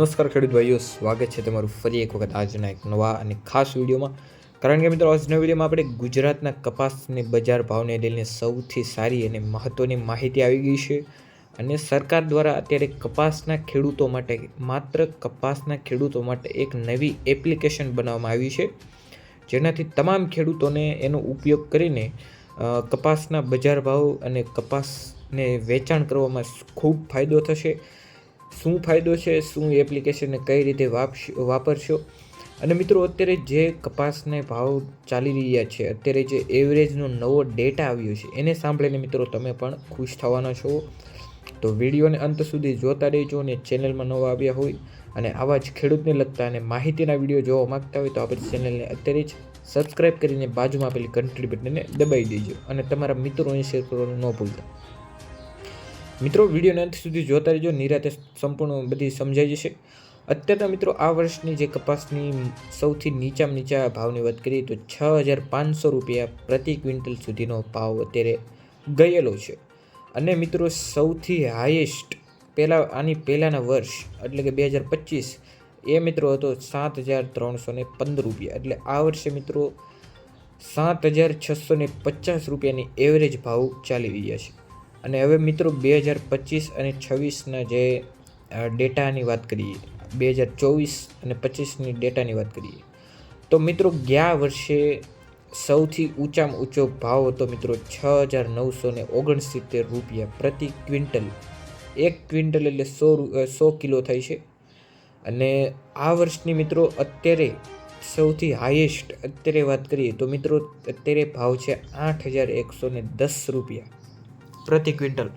નમસ્કાર ખેડૂત ભાઈઓ, સ્વાગત છે તમારું ફરી એક વખત આજના એક નવા અને ખાસ વિડીયોમાં. કારણ કે મિત્રો, આજના વિડીયોમાં આપણે ગુજરાતના કપાસની બજાર ભાવને લઈને સૌથી સારી અને મહત્ત્વની માહિતી આવી ગઈ છે અને સરકાર દ્વારા અત્યારે કપાસના ખેડૂતો માટે, માત્ર કપાસના ખેડૂતો માટે એક નવી એપ્લિકેશન બનાવવામાં આવી છે. જેનાથી તમામ ખેડૂતોને એનો ઉપયોગ કરીને કપાસના બજાર ભાવ અને કપાસને વેચાણ કરવામાં ખૂબ ફાયદો થશે. શું ફાયદો છે, શું એપ્લિકેશનને કઈ રીતે વાપરશો? અને મિત્રો, અત્યારે જે કપાસને ભાવ ચાલી રહ્યા છે, અત્યારે જે એવરેજનો નવો ડેટા આવ્યો છે, એને સાંભળીને મિત્રો તમે પણ ખુશ થવાના છો. તો વિડીયોને અંત સુધી જોતા રહેજો અને ચેનલમાં નવા આવ્યા હોય અને આવા જ ખેડૂતને લગતા અને માહિતીના વીડિયો જોવા માગતા હોય તો આપણી ચેનલને અત્યારે જ સબસ્ક્રાઈબ કરીને બાજુમાં આપેલી ઘંટડી બટનને દબાવી દેજો અને તમારા મિત્રોને શેર કરવાનું ન ભૂલતા. મિત્રો, વિડીયોને અંત સુધી જોતા રહેજો. નિરાતે સંપૂર્ણ બધી સમજાઈ જશે. અત્યારે મિત્રો, આ વર્ષની જે કપાસની સૌથી નીચામાં નીચા ભાવની વાત કરીએ તો છ હજાર પાંચસો રૂપિયા પ્રતિ ક્વિન્ટલ સુધીનો ભાવ અત્યારે ગયેલો છે. અને મિત્રો, સૌથી હાઈએસ્ટ પહેલાં, આની પહેલાંના વર્ષ, એટલે કે બે હજાર પચીસ, એ મિત્રો હતો સાત હજાર ત્રણસો ને પંદર રૂપિયા. એટલે આ વર્ષે મિત્રો, સાત હજાર છસો ને પચાસ રૂપિયાની એવરેજ ભાવ ચાલી રહ્યા છે. અને હવે મિત્રો બે હજાર પચીસ અને છવ્વીસના જે ડેટાની વાત કરીએ, બે હજાર ચોવીસ અને પચીસની ડેટાની વાત કરીએ, તો મિત્રો ગયા વર્ષે સૌથી ઊંચામાં ઊંચો ભાવ હતો મિત્રો છ હજાર નવસો ને ઓગણસિત્તેર રૂપિયા પ્રતિ ક્વિન્ટલ. એક ક્વિન્ટલ એટલે સો સો કિલો થાય છે. અને આ વર્ષની મિત્રો અત્યારે સૌથી હાઈએસ્ટ અત્યારે વાત કરીએ તો મિત્રો અત્યારે ભાવ છે આઠ હજાર એકસો ને દસ રૂપિયા. પ્રતિ ક્વિન્ટલ.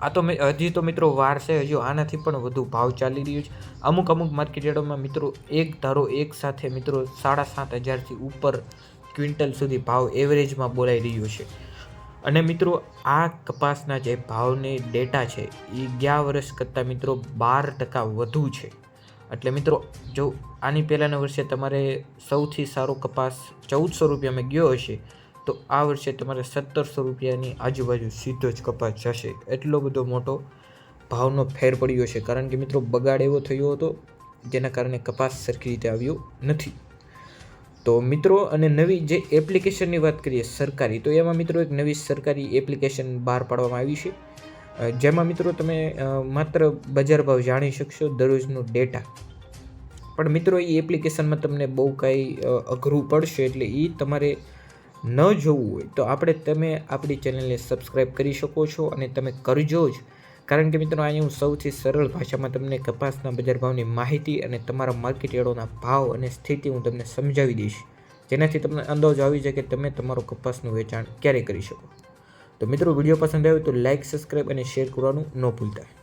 આ તો હજી તો મિત્રો વાર છે, હજુ આનાથી પણ વધુ ભાવ ચાલી રહ્યો છે. અમુક અમુક માર્કેટોમાં મિત્રો એક ધારો એક સાથે મિત્રો સાડા સાત હજારથી ઉપર ક્વિન્ટલ સુધી ભાવ એવરેજમાં બોલાઈ રહ્યો છે. અને મિત્રો આ કપાસના જે ભાવની ડેટા છે એ ગયા વર્ષ કરતાં મિત્રો બાર ટકા વધુ છે. એટલે મિત્રો જો આની પહેલાંના વર્ષે તમારે સૌથી સારો કપાસ ચૌદસો રૂપિયામાં ગયો હશે તો આ વર્ષે તમારે સત્તરસો રૂપિયાની આજુબાજુ સીધો જ કપાસ જશે. એટલો બધો મોટો ભાવનો ફેર પડ્યો છે. કારણ કે મિત્રો, બગાડ એવો થયો હતો, જેના કારણે કપાસ સરખી રીતે આવ્યો નથી. તો મિત્રો, અને નવી જે એપ્લિકેશનની વાત કરીએ, સરકારી, તો એમાં મિત્રો એક નવી સરકારી એપ્લિકેશન બહાર પાડવામાં આવી છે. જેમાં મિત્રો તમે માત્ર બજાર ભાવ જાણી શકશો, દરરોજનો ડેટા. પણ મિત્રો, એ એપ્લિકેશનમાં તમને બહુ કાંઈ અઘરું પડશે, એટલે એ તમારે ન જોવું હોય તો આપણે તમે આપણી ચેનલને સબસ્ક્રાઈબ કરી શકો છો અને તમે કરજો જ. કારણ કે મિત્રો અહીંયા હું સૌથી સરળ ભાષામાં તમને કપાસના બજાર ભાવની માહિતી અને તમારા માર્કેટ યાર્ડોના ભાવ અને સ્થિતિ હું તમને સમજાવી દઈશ. જેનાથી તમને અંદાજો આવી જાય કે તમે તમારો કપાસનું વેચાણ ક્યારે કરી શકો. તો મિત્રો, વીડિયો પસંદ આવ્યો તો લાઇક સબસ્ક્રાઈબ અને શેર કરવાનું ન ભૂલતા.